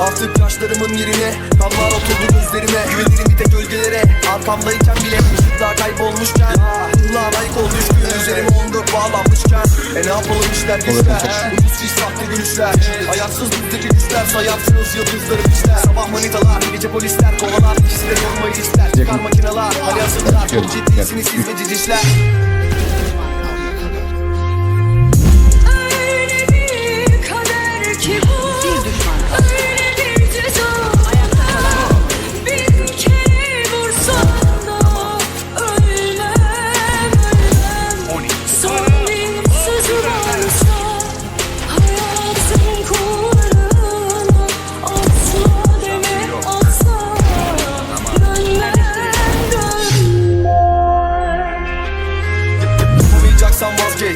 Artık yaşlarımın yerine Kanlar oturdu gözlerime. Güvenirim bir tek gölgelere. Arkamdayken bile ışıklar kaybolmuşken. Ihlığa layık ol düşkün Üzerime 14 bağlanmışken E ne yapalım işler güçler. Fiş sahte gülüşler. Ayaksız bizdeki güçler. Sayarsınız yıldızları işler Sabah manitalar Gece polisler. Kovalar İkisi de yormayı ister. Çıkar makineler Hani hazırlar Çok ciddisiniz siz ve cicişler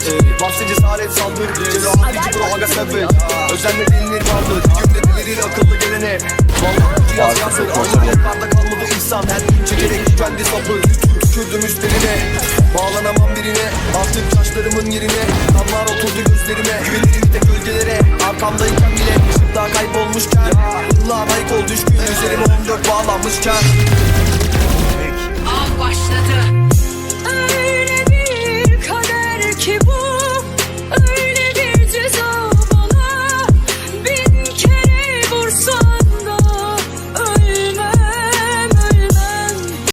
Vazgeç Bahse cesaret saldır Cerrahat gücü bro aga sever Özenle delinir varlık Günde delirir akıllı gelene. Vallahi yazır Allah yollarda kalmadı insan. Her gün çekerek kendi sapı. Tükürdüm üstlerine. Bağlanamam birine. Artık yaşlarımın yerine. Kanlar oturdu gözlerime. Güvenirim tek gölgelere Arkamdayken bile ışıklar kaybolmuşken. Ihlığa layık ol düşkün Üzerime 14 bağlanmışken